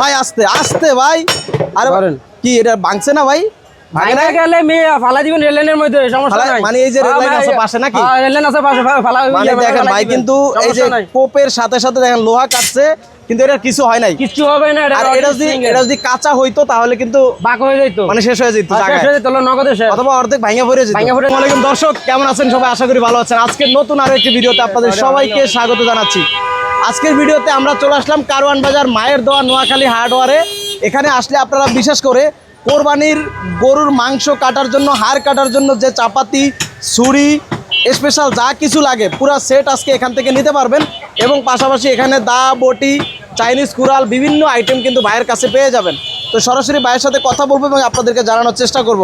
ভাই আস্তে আস্তে ভাই। আরে বলেন কি এটা ভাঙছে না ভাই? গেলে মেয়ে ফালা দিবেন মধ্যে সমস্যা নাই। মানে এই যে রেল লাইন ভাই, আছে পাশে নাকি? রেল লাইন আছে পাশে ফালা মানে ইয়ে, দেখেন ভাই কিন্তু এই যে কোপের সাথে সাথে দেখেন লোহা কাটছে। কিন্তু এটা কিছু হয় নাই। কিছু হবে না আর এটা যদি এটা যদি কাঁচা হইতো তাহলে কিন্তু বাক হয়ে যাইতো। মানে শেষ হয়ে যেত শেষ হয়ে যেত, নগদে শেষ। অথবা অর্ধেক ভাঙা পড়ে যেত। ভাঙা পড়ে- আসসালামু আলাইকুম দর্শক কেমন আছেন? সবাই আশা করি ভালো আছেন। আজকে নতুন আরও একটি ভিডিওতে আপনাদের সবাইকে স্বাগত জানাচ্ছি। আজকের ভিডিওতে আমরা চলে আসলাম কারওয়ান বাজার মায়ের দোয়া নোয়াখালী হার্ডওয়ারে এখানে আসলে আপনারা বিশেষ করে কোরবানির গরুর মাংস কাটার জন্য হাড় কাটার জন্য যে চাপাতি ছুরি স্পেশাল যা কিছু লাগে পুরো সেট আজকে এখান থেকে নিতে পারবেন। এবং পাশাপাশি এখানে দা বটি চাইনিজ কুরাল বিভিন্ন আইটেম কিন্তু ভাইয়ের কাছে পেয়ে যাবেন। তো সরাসরি ভাইয়ের সাথে কথা বলব এবং আপনাদেরকে জানানোর চেষ্টা করব।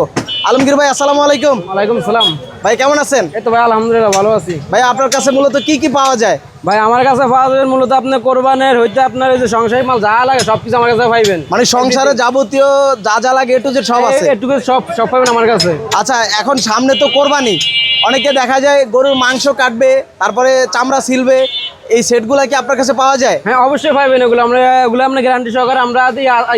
আলমগীর ভাই, আসসালামু আলাইকুম। ওয়ালাইকুম সালাম। ভাই কেমন আছেন? এই তো ভাই আলহামদুলিল্লাহ ভালো আছি। ভাই আপনার কাছে মূলত কি কি পাওয়া যায়? ভাই আমার কাছে পাওয়া যাবে মূলত আপনি কোরবানের হইতে আপনার ওই যে সংসারী মাল যা লাগে সবকিছু আমার কাছে পাইবেন। মানে সংসারে যাবতীয় যা যা লাগে এটু যে সব আছে? এটুকু সব সব পাবেন আমার কাছে। আচ্ছা এখন সামনে তো কোরবানি। অনেকে দেখা যায় গরুর মাংস কাটবে তারপরে চামড়া সিলবে এই সেটগুলা কি আপনার কাছে পাওয়া যায়? হ্যাঁ অবশ্যই পাইবেন এগুলো। আমরা এগুলো আপনার গ্যারান্টি সহকারে আমরা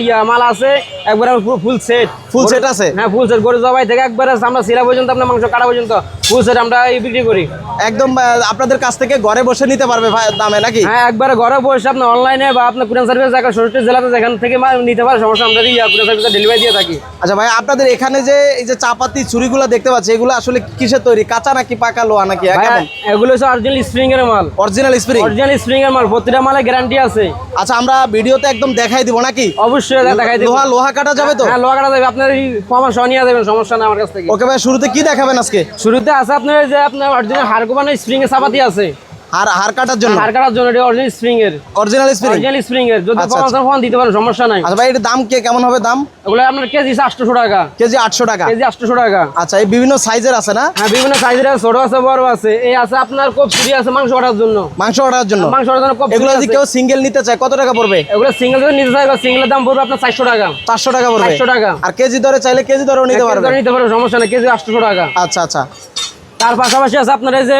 ইয়া- মাল আছে একবার ফুল সেট ফুল সেট আছে? হ্যাঁ ফুল সেট গরু জবাই থেকে একবারে আমরা সিরা পর্যন্ত আপনার মাংস কাটা পর্যন্ত। ফুল সেট আমরা বিক্রি করি। একদম আপনাদের কাছ থেকে ঘরে বসে নিতে পারবে দামে নাকি? হ্যাঁ একবারে ঘরে বসে আপনি অনলাইনে বা আপনার সার্ভিস জায়গা ষষ্ঠী জেলাতে যেখান থেকে নিতে পারে সমস্যা আমরা সার্ভিসে ডেলিভারি দিয়ে থাকি। আচ্ছা ভাই আপনাদের এখানে যে এই যে চাপাতি ছুরিগুলো দেখতে পাচ্ছি এগুলো আসলে কিসের তৈরি? কাঁচা নাকি পাকা লোহা নাকি? এগুলো হচ্ছে অরিজিনাল স্প্রিং এর মাল। অরিজিনাল স্প্রিং অরিজিনাল স্প্রিং এর মাল প্রতিটা মালে গ্যারান্টি আছে। আচ্ছা আমরা ভিডিওতে একদম দেখাই দিব নাকি? অবশ্যই দেখাই দেবো। লোহা লোহা কাটা যাবে তো? হ্যাঁ লোহা কাটা যাবে আপনার এই কমা সহ নিয়ে যাবেন সমস্যা নেই আমার কাছ থেকে। ওকে ভাই শুরুতে কি দেখাবেন আজকে? শুরুতে আছে আপনার যে আপনার অরিজিনাল হারগোবানের স্প্রিং এ চাপাতি আছে। আর হার কাটার জন্য? হার কাটার জন্য এটা অরিজিনাল স্প্রিং এর। অরিজিনাল স্প্রিং অরিজিনাল স্প্রিং এর। যদি আচ্ছা, ফোন ফোন দিতে পারেন সমস্যা নাই। আচ্ছা ভাই এর দাম কে কেমন হবে দাম? এগুলো আপনার কেজি আটশো টাকা। কেজি আটশো টাকা। কেজি আটশো টাকা। আচ্ছা এই বিভিন্ন সাইজের আছে না? হ্যাঁ বিভিন্ন সাইজের আছে ছোট আছে বড় আছে। এই আছে আপনার কোপ চুরি আছে মাংস কাটার জন্য। মাংস কাটার জন্য? মাংস কাটার জন্য কোপ এগুলো যদি কেউ সিঙ্গেল নিতে চায় কত টাকা পড়বে? এগুলো সিঙ্গেল যদি নিতে চাইবে সিঙ্গেলের দাম পড়বে আপনার চারশো টাকা। চারশো টাকা পড়বে? 400 টাকা। আর কেজি দরে চাইলে কেজি দরেও নিতে পারবে? নিতে পারবে সমস্যা নেই কেজি আটশো টাকা। আচ্ছা আচ্ছা। তার পাশাপাশি আছে আপনার এই যে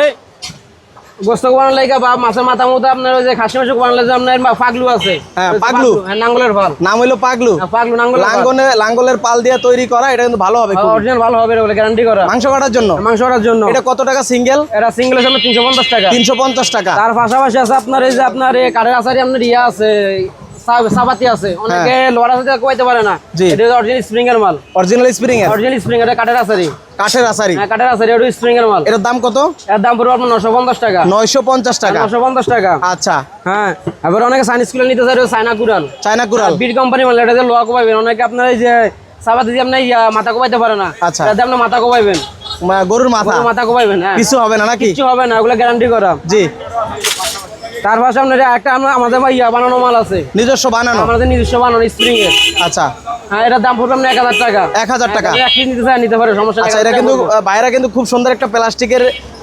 গোস্ত বানার লাইগা বা মাছের মাথা মতো আপনার ওই যে খাসি মাংস বানালে যে আপনার পাগলু আছে। হ্যাঁ, পাগলু। হ্যাঁ নাঙ্গলের পাল। নাম হইল পাগলু। হ্যাঁ, পাগলু নাঙ্গল লাঙ্গনে লাঙ্গলের পাল দিয়ে তৈরি করা এটা কিন্তু ভালো হবে অরিজিনাল ভালো হবে বলে গ্যারান্টি করা। মাংস কাটার জন্য? মাংস কাটার জন্য। এটা কত টাকা সিঙ্গেল এটা সিঙ্গেল হিসাবে তিনশো পঞ্চাশ টাকা। তিনশো পঞ্চাশ টাকা। তার পাশাপাশি আছে আপনার এই যে আপনার এই কাঠের আচারি আপনার ইয়া আছে সাবাতি আছে। অনেকে লোহার আচারি কোয়াইতে পারে না। হ্যাঁ। এটা অরিজিনাল স্প্রিং এর মাল। অরিজিনাল স্প্রিং এর? অরিজিনাল স্প্রিং এটা কাঠের কাঠের আসারি হ্যাঁ কাঠের এটা স্প্রিং এর মাল। এটার দাম কত? এর দাম পড়বে আপনার নশো পঞ্চাশ টাকা। নয়শো পঞ্চাশ টাকা। নশো পঞ্চাশ টাকা। আচ্ছা। হ্যাঁ এবার অনেকে সাইনিস স্কুলে নিতে চায়না কুড়াল চায়না কুড়াল বিড কোম্পানি মাল এটা লোয়া কোপাইবেন অনেকে আপনার এই যে সাবাতি দিয়ে আপনি মাথা কোপাইতে পারে না। আচ্ছা। এটাতে আপনি মাথা কোপাইবেন। গরুর মাথা? মাথা কোপাইবেন হ্যাঁ। কিছু হবে না নাকি? কিছু হবে না ওগুলো গ্যারান্টি করা। জি। তার পাশে আপনার একটা আমাদের ইয়া বানানো মাল আছে। নিজস্ব বানানো? আমাদের নিজস্ব বানানো স্প্রিং এর। আচ্ছা। হ্যাঁ এটার দাম পড়বে আপনার এক হাজার টাকা। এক হাজার টাকা? নিতে চাই নিতে পারে সমস্যা নেই। আচ্ছা এটা কিন্তু বাইরে কিন্তু খুব সুন্দর একটা প্লাস্টিকের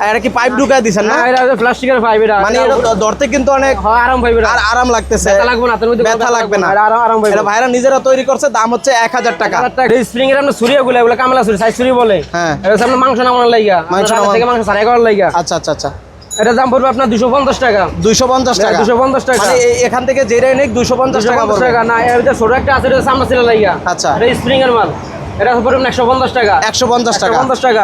এটা কি পাইপ ঢুকায় দিছেন না? এটা প্লাস্টিকের পাইপ এটা মানে এটা ধরতে কিন্তু অনেক হ্যাঁ আরাম পাইবে আর আরাম লাগতেছে। ব্যথা লাগবে না, মধ্যে ব্যথা লাগবে না। আরাম- আরাম পাইবে। এটা ভাইরা নিজেরা তৈরি করছে দাম হচ্ছে এক হাজার টাকা। স্প্রিং এর আপনার ছুরি এগুলো কামলা ছুরি সাইজ ছুরি বলে। হ্যাঁ। এটা আপনার মাংস নামানোর লাইগা। মাংস থেকে মাংস সারাই করার লাইগা। আচ্ছা আচ্ছা আচ্ছা। এটার দাম পড়বে আপনার দুশো পঞ্চাশ টাকা। দুইশো পঞ্চাশ টাকা। দুশো পঞ্চাশ টাকা। মানে এখান থেকে যেটাই নেই দুইশো পঞ্চাশ টাকা টাকা। না ভিতরে ছোট একটা আছে এটা সামনে ছিল আচ্ছা। এটা স্প্রিং এর মাল। এটা পড়বে একশো পঞ্চাশ টাকা। একশো পঞ্চাশ টাকা। পঞ্চাশ টাকা।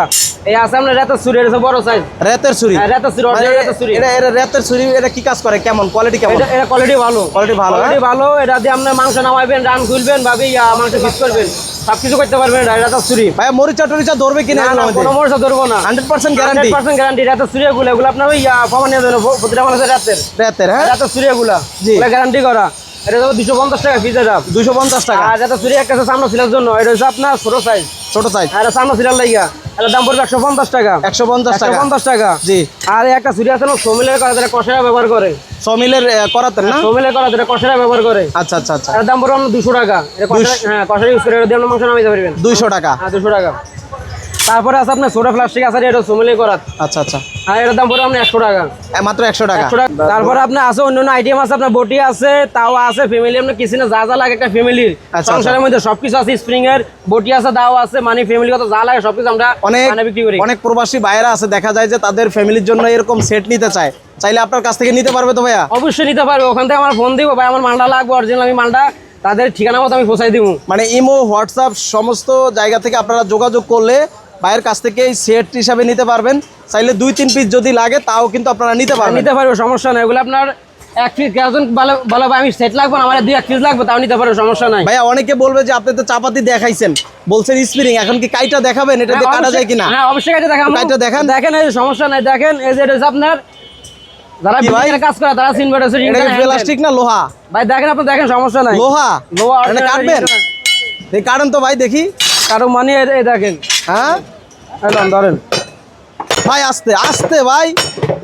এই আছে আপনার রাতের ছুরি এটা বড় সাইজ রেতের ছুরি। হ্যাঁ, রেতের ছুরি, মানে রেতের ছুরি। এটা এটা রেতের ছুরি এটা কি কাজ করে? কেমন? কোয়ালিটি কেমন? এটা এটা কোয়ালিটি ভালো। Quality ভালো, হ্যাঁ? কোয়ালিটি ভালো এটা দিয়ে আপনি মাংস নামাইবেন রান খুলবেন ভাবি মাংস পিস করবেন। সব কিছু করতে পারবে না এটা তো চুরি। ভাই মরিচা টরিচা ধরবে কিনা না না কোনো মরসা ধরবো না। Hundred percent guarantee percent guarantee রাতের ছুরি এগুলো। এগুলো আপনার ওই নিয়ে দেবেন প্রতিটা মানুষের রাতের। রাতের হ্যাঁ? রাতের চুরি এগুলা। জি। গ্যারান্টি করা। এটা তো দুশো পঞ্চাশ টাকা ফিজ এটা। দুইশো পঞ্চাশ টাকা। আর এটা ছুরি একটা সামনে সিলার জন্য এটা হচ্ছে আপনার ছোট সাইজ ছোট সাইজ আর এটা সামনে সিলার লাইগা। এটার দাম পড়বে একশো পঞ্চাশ টাকা। একশো পঞ্চাশ টাকা। পঞ্চাশ টাকা। জি। আর একটা ছুরি আছে না সমিলের যেটা কষারা ব্যবহার করে। সমিলের আহ, করাতেন না? সমিলের করা যেটা কষারা ব্যবহার করে। আচ্ছা আচ্ছা আচ্ছা। এটার দাম পড়বে আপনার দুশো টাকা। এটা কষারা- হ্যাঁ কষারা ইউজ করে এটা দিয়ে মাংস নামাইতে পারবেন দুইশো টাকা। হ্যাঁ দুশো টাকা। তারপরে আছে আপনার ছোট প্লাস্টিক আছে এটা সমিলে করা আচ্ছা আচ্ছা। আর এটার দাম পড়বে আপনার একশো টাকা। এ, মাত্র একশো টাকা? তারপরে আপনার আছে অন্য অন্য আইটেম আছে আপনার বটি আছে তাও আছে ফ্যামিলি আপনার কিচেনে যা যা লাগে একটা ফ্যামিলির আচ্ছা। সংসারের মধ্যে সবকিছু আছে স্প্রিং এর বটি আছে দাও আছে মানে ফ্যামিলি কত যা লাগে সবকিছু আমরা অনেক মানে বিক্রি করি। অনেক প্রবাসী ভাইয়েরা আছে দেখা যায় যে তাদের ফ্যামিলির জন্য এরকম সেট নিতে চায়। চাইলে আপনার কাছ থেকে নিতে পারবে তো ভাইয়া? অবশ্যই নিতে পারবে ওখান থেকে আমার ফোন দিব। ভাই আমার মালটা লাগবে অরিজিনাল আমি মালটা তাদের ঠিকানা মতো আমি পৌঁছাই দিব। মানে ইমো হোয়াটসঅ্যাপ সমস্ত জায়গা থেকে আপনারা যোগাযোগ করলে ভাইয়ের কাছ থেকে এই সেট হিসাবে নিতে পারবেন। চাইলে দুই তিন পিস যদি লাগে তাও কিন্তু আপনারা নিতে পারবেন। নিতে পারব সমস্যা নাই। এগুলো আপনার এক পিস কেজন ভালো ভালো ভাই আমি সেট লাগবে আমার দুই এক পিস লাগবে তাও নিতে পারব সমস্যা নাই। ভাইয়া অনেকে বলবে যে আপনি তো চাপাতি দেখাইছেন। বলছেন স্প্রিং এখন কি কাইটা দেখাবেন? এটা দিয়ে হ্যাঁ, কাটা যায় কিনা? হ্যাঁ অবশ্যই কাছে দেখাম কাইটা দেখান। দেখেন এই সমস্যা নাই দেখেন এই যে এটা আপনার যারা বিল্ডিংয়ের কাজ করে তারা সিনভার এটা প্লাস্টিক না লোহা? ভাই দেখেন আপনি দেখেন সমস্যা নাই। লোহা? লোহা মানে কাটবেন? এই কাটেন তো ভাই দেখি। কারও মানে এই দেখেন। হ্যাঁ? ধরেন। ভাই আস্তে আস্তে ভাই।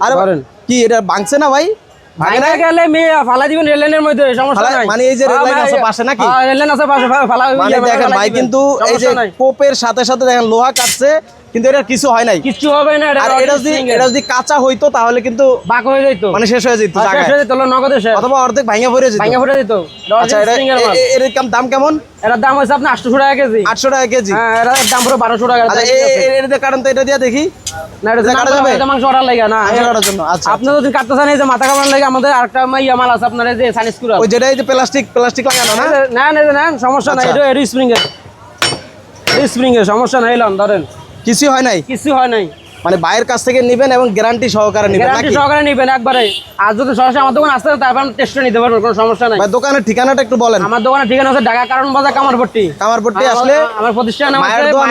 আরে ধরেন। কি এটা ভাঙছে না ভাই? ভাঙে গেলে মেয়ে ফালা দিবেন রেল লাইনের মধ্যে সমস্যা নাই। মানে এই যে রেল লাইন আছে পাশে নাকি? হ্যাঁ, রেল লাইন আছে পাশে ফালা মানে দেখেন ভাই কিন্তু এই যে কোপের সাথে সাথে দেখেন লোহা কাটছে। কিন্তু এটা কিছু হয় নাই। কিছু হবে না আর এটা যদি এটা যদি কাঁচা হইতো তাহলে কিন্তু বাক হয়ে যেত মানে শেষ হয়ে যেত শেষ হয়ে যেত নগদে শেষ। অথবা অর্ধেক ভাঙা পড়ে যেত। ভাঙা ফুটে যেত। আচ্ছা এটা এর মাল। এ- এ- এর কাম দাম কেমন? এটার দাম হচ্ছে আপনার আটশো টাকা কেজি। আটশো টাকা কেজি। হ্যাঁ এটার দাম পুরো বারোশো টাকা। আচ্ছা এর দিয়ে কাটেন তো এটা দিয়ে দেখি। না এটা কাটা যাবে? এটা মাংস অর্ডার লাগে না জন্য, আচ্ছা। আপনি যদি কাটতে চান এই যে মাথা কামার লাগে আমাদের আরেকটা ইয়া মাল আছে আপনার যে সানিস কুড়াল। ওই যেটা এই যে প্লাস্টিক প্লাস্টিক লাগানো না? না না না সমস্যা নাই আচ্ছা। এটা এটা স্প্রিং এর স্প্রিং এর সমস্যা নাই এলাম ধরেন। কিছু হয় নাই? কিছু হয় নাই। মানে বাইরের কাছ থেকে নিবেন এবং গ্যারান্টি সহকারে নিবেন গ্যারান্টি সহকারে নিবেন একবারে। আর যদি সরাসরি আমার দোকান আসতে তারপর টেস্ট নিতে পারবেন কোনো সমস্যা নাই। ভাই দোকানের ঠিকানাটা একটু বলেন। আমার দোকানের ঠিকানা হচ্ছে ঢাকা কারণ বাজার কামারপট্টি। কামারপট্টি আসলে আমার প্রতিষ্ঠান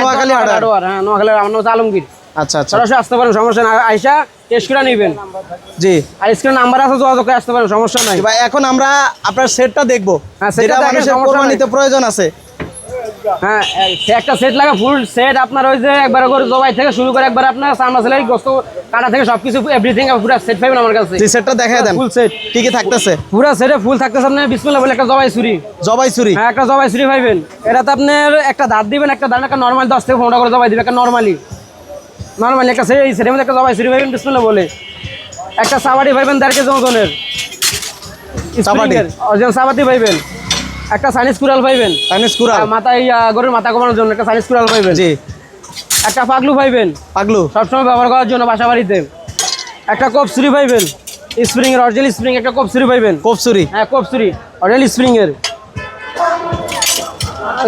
নোয়াখালী হাটার। হ্যাঁ নোয়াখালী আমার নাম আলমগীর। আচ্ছা আচ্ছা। সরাসরি আসতে পারেন সমস্যা নাই। আইসা টেস্ট করে নিবেন। জি। আর স্ক্রিন নাম্বার আছে যোগাযোগ করে আসতে পারেন সমস্যা নাই। ভাই এখন আমরা আপনার সেটটা দেখব। হ্যাঁ, মানুষের সমস্যা কোরবানিতে প্রয়োজন আছে। হ্যাঁ একটা সেট লাগে ফুল সেট আপনার ওই যে একবার করে জবাই থেকে শুরু করে একবার আপনার সামনা সেলাই গোস্ত কাটা থেকে সবকিছু এভরিথিং পুরো সেট পাবেন আমার কাছে। জি সেটটা দেখাই দেন। ফুল সেট কি কি থাকতেছে। পুরো সেটে ফুল থাকতেছে আপনার বিসমিল্লাহ বলে একটা জবাই ছুরি। জবাই ছুরি। হ্যাঁ একটা জবাই ছুরি পাইবেন। এটাতে আপনার একটা দাঁত দিবেন একটা দাঁত একটা নর্মাল দশ থেকে পনেরো করে জবাই দিবেন একটা নর্মালি নর্মালি একটা সেট এই সেটের মধ্যে একটা জবাই ছুরি পাইবেন বিসমিল্লাহ বলে। একটা সাবাটি পাইবেন দেড় কেজি ওজনের। সাবাটি? অরিজিনাল সাবাতি পাইবেন। একটা সাইনিস কুড়াল পাইবেন। চাইনিজ কুরাল মাথায় গরুর মাথা কমানোর জন্য একটা সাইনিস কুড়াল পাইবেন। জি। একটা পাগলু পাইবেন। পাগলু? সবসময় ব্যবহার করার জন্য বাসা বাড়িতে একটা কোপ ছুরি পাইবেন। স্প্রিং এর অরিজিনাল স্প্রিং একটা কোপ ছুরি পাইবেন। কপসুরি? হ্যাঁ কোপ ছুরি অরিজিনাল স্প্রিং এর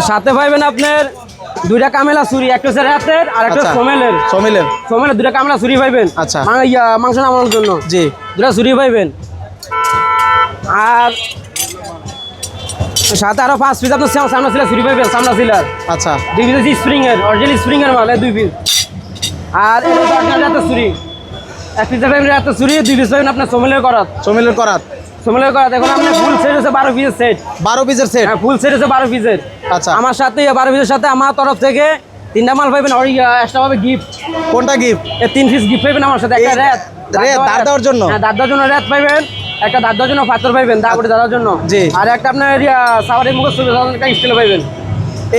সাথে পাইবেন আপনার দুইটা কামেলা ছুরি একটা হচ্ছে রাতের আর একটা আচ্ছা। সোমেলের। সমিলের। সোমেলের দুইটা কামেলা ছুরি পাইবেন। আচ্ছা। মাংস নামানোর জন্য। জি। দুটা ছুরি পাইবেন। আর সাথে আরও পাঁচ পিস আপনার সাম- সামনা ছিল ছুরি পাইবেন সামনা ছিলার আচ্ছা। দুই পিস স্প্রিং এর অরিজিনাল স্প্রিং এর মাল দুই পিস আর এটা অরিজিনাল রাতের ছুরি এক পিস ছুরি দুই পিস পাইবেন আপনার সোমেলের করাত। সমিলের করাত। সোমেলের করাত এখন আপনার ফুল সেট হচ্ছে বারো পিসের সেট বারো পিসের সেট হ্যাঁ ফুল সেট হচ্ছে বারো পিসের আচ্ছা। আমার সাথে বারো পিসের সাথে আমার তরফ থেকে তিনটা মাল পাইবেন এক্সট্রা পাবে গিফট কোনটা গিফট এই তিন পিস গিফট পাইবেন আমার সাথে একটা র্যাত, দাঁত দেওয়ার জন্য? হ্যাঁ দাঁত দেওয়ার জন্য রেত পাইবেন একটা দাঁত দেওয়ার জন্য পাথর পাইবেন তারপরে দাদার জন্য। জি। আর একটা আপনার সাবারি মুখস্থ একটা স্টিল পাইবেন।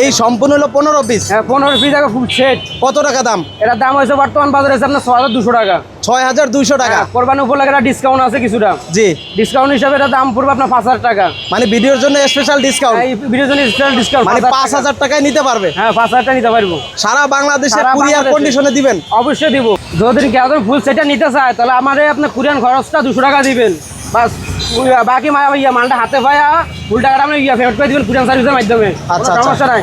এই সম্পূর্ণ হলো পনেরো পিস হ্যাঁ পনেরো পিস আগে ফুল সেট কত টাকা দাম? এটার দাম হয়েছে বর্তমান বাজারে হয়েছে আপনার ছ হাজার দুশো টাকা। ছয় হাজার দুইশো টাকা। হ্যাঁ, কোরবানি উপলক্ষে একটা ডিসকাউন্ট আছে কিছুটা। জি। ডিসকাউন্ট হিসাবে এটা দাম পড়বে আপনার পাঁচ হাজার টাকা। মানে ভিডিওর জন্য স্পেশাল ডিসকাউন্ট ভিডিওর জন্য স্পেশাল ডিসকাউন্ট মানে পাঁচ হাজার টাকায় নিতে পারবে। হ্যাঁ পাঁচ হাজার টাকা নিতে পারব। সারা বাংলাদেশে কুরিয়ার কন্ডিশনে দিবেন। অবশ্যই দিব। যদি কেউ ফুল সেটা নিতে চায় তাহলে আমাদের আপনার কুরিয়ান খরচটা দুশো টাকা দিবেন। বাস বাকি মালটা হাতে পায়া ফুল টাকাটা আপনি ইয়া ফেরত করে দিবেন সার্ভিসের মাধ্যমে। আচ্ছা, আচ্ছা। সমস্যা নাই।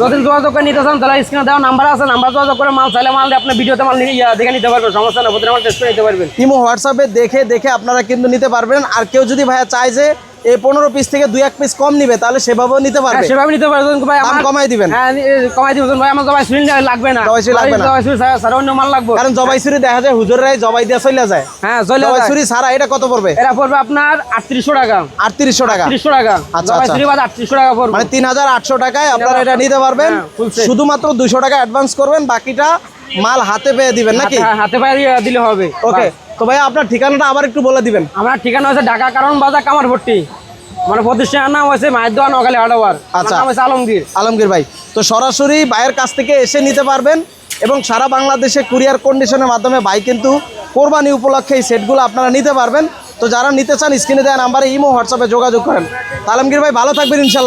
যদি যোগাযোগ করে নিতে চান তাহলে স্ক্রিনে দেওয়া নাম্বার আছে নাম্বার যোগাযোগ করে মাল চাইলে মাল আপনি ভিডিওতে মাল নিয়ে ইয়া দেখে নিতে পারবেন। সমস্যা নেই প্রতিটা মাল টেস্ট করে নিতে পারবেন। ইমো হোয়াটসঅ্যাপে দেখে দেখে আপনারা কিন্তু নিতে পারবেন। আর কেউ যদি ভাইয়া চায় যে এই পনেরো পিস থেকে দুই এক পিস কম নিবে তাহলে সেভাবেও নিতে হ্যাঁ, পারবে সেভাবে নিতে পারবেন ভাই আমার কমাই দিবেন। হ্যাঁ কমাই দিব। ভাই আমার জবাই লাগবে না। জবাই লাগবে না। জবাই সারা অন্য মাল লাগবে। কারণ জবাই দেখা যায় হুজুরাই জবাই দিয়ে চলে যায়। হ্যাঁ চলে জবাই এটা কত পড়বে? এরা পড়বে আপনার আটত্রিশশো টাকা। আটত্রিশশো টাকা। আটত্রিশশো টাকা। আচ্ছা, জবাই আচ্ছা। সুরি বাদ আটত্রিশশো টাকা পড়বে। মানে তিন হাজার আটশো টাকায় আপনারা এটা নিতে পারবেন। হ্যাঁ। শুধুমাত্র দুশো টাকা অ্যাডভান্স করবেন বাকিটা মাল হাতে পেয়ে দিবেন নাকি? হাতে- পেয়ে দিলে হবে। ওকে তো ভাইয়া আপনার ঠিকানাটা আবার একটু বলে দিবেন। আমার ঠিকানা হচ্ছে ঢাকা কারণ বাজার কামার ভর্তি মানে প্রতিষ্ঠানের নাম হয়েছে মায়ের দোয়া হাটাবার আচ্ছা। নাম আলমগীর। আলমগীর ভাই তো সরাসরি ভাইয়ের কাছ থেকে এসে নিতে পারবেন এবং সারা বাংলাদেশে কুরিয়ার কন্ডিশনের মাধ্যমে ভাই কিন্তু কোরবানি উপলক্ষে এই সেটগুলো আপনারা নিতে পারবেন। তো যারা নিতে চান স্ক্রিনে দেওয়া নাম্বারে ইমো হোয়াটসঅ্যাপে যোগাযোগ করেন। আলমগীর ভাই ভালো থাকবেন ইনশাল্লাহ।